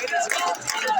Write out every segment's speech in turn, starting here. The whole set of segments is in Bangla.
Let's go.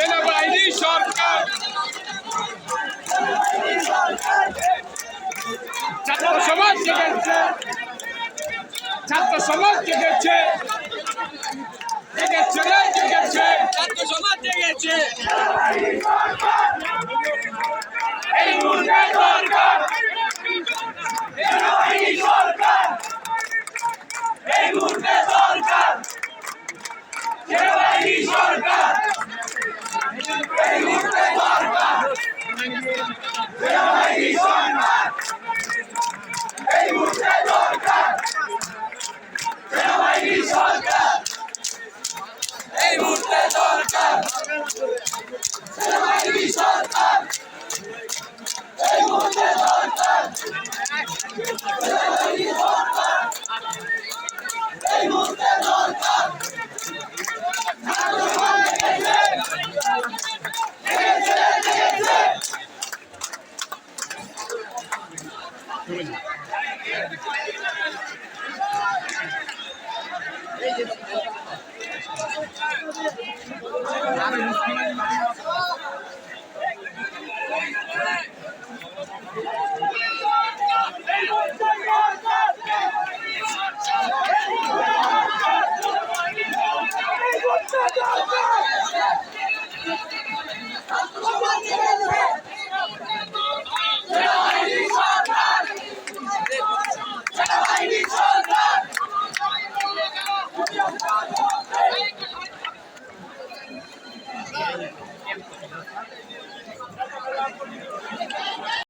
সেনাবাহিনী সরকার। ছাত্র সমাজ জেগেছে। ছাত্র সমাজ জেগেছে। জেগেছে রে জেগেছে। ছাত্র সমাজ জেগেছে। এই মুন্ডা সরকার এই সরকার। দেওয়া হয় Come on,